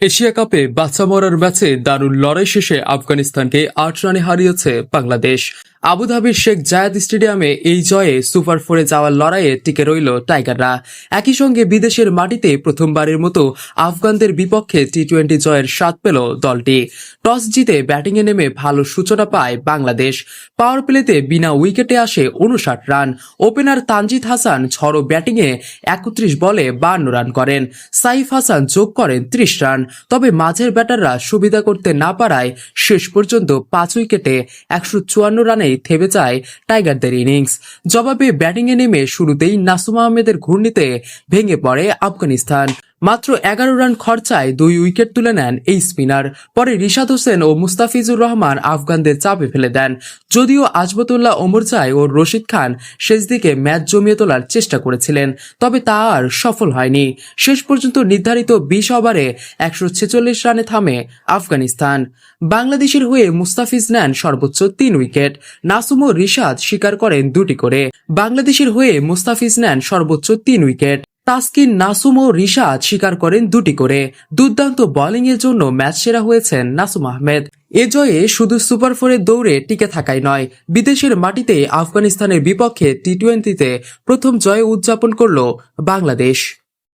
Asia কাপে বাচ্চা মরার ম্যাচে দারুণ লড়াই শেষে আফগানিস্তানকে আট রানে হারিয়েছে বাংলাদেশ। আবুধাবির শেখ জায়াদ স্টেডিয়ামে এই জয়ে সুপার ফোরে যাওয়ার লড়াইয়ে টিকে রইল টাইগাররা। একই সঙ্গে বিদেশের মাটিতে প্রথমবারের মতো আফগানদের বিপক্ষে টি টোয়েন্টি জয়ের স্বাদ পেল দলটি। টস জিতে ব্যাটিংয়ে নেমে ভালো সূচনা পায় বাংলাদেশ। পাওয়ার প্লেতে বিনা উইকেটে আসে উনষাট রান। ওপেনার তানজিদ হাসান ঝড়ো ব্যাটিংয়ে একত্রিশ বলে বান্ন রান করেন। সাইফ হাসান যোগ করেন ত্রিশ রান। তবে মাঝের ব্যাটাররা সুবিধা করতে না পারায় শেষ পর্যন্ত পাঁচ উইকেটে একশো চুয়ান্ন রানেই থেমে যায় টাইগারদের ইনিংস। জবাবে ব্যাটিংয়ে নেমে শুরুতেই নাসুম আহমেদের ঘূর্ণিতে ভেঙে পড়ে আফগানিস্তান। মাত্র এগারো রান খরচায় দুই উইকেট তুলে নেন এই স্পিনার। পরে রিশাদ হোসেন ও মুস্তাফিজুর রহমান আফগানদের চাপে ফেলে দেন। যদিও আজবতুল্লাহ ওমরজাই ও রশিদ খান শেষ দিকে ম্যাচ জমিয়ে তোলার চেষ্টা করেছিলেন, তবে তা আর সফল হয়নি। শেষ পর্যন্ত নির্ধারিত বিশ ওভারে একশো ছেচল্লিশ রানে থামে আফগানিস্তান। বাংলাদেশের হয়ে মুস্তাফিজ নেন সর্বোচ্চ তিন উইকেট। নাসুম ও রিশাদ স্বীকার করেন দুটি করে। বাংলাদেশের হয়ে মুস্তাফিজ নেন সর্বোচ্চ তিন উইকেট। তাসকিন নাসুম ও রিশাদ স্বীকার করেন দুটি করে। দুর্দান্ত বোলিং এর জন্য ম্যাচ সেরা হয়েছেন নাসুম আহমেদ। এ জয়ে শুধু সুপার ফোরের দৌড়ে টিকে থাকাই নয়, বিদেশের মাটিতে আফগানিস্তানের বিপক্ষে টি টোয়েন্টিতে প্রথম জয় উদযাপন করল বাংলাদেশ।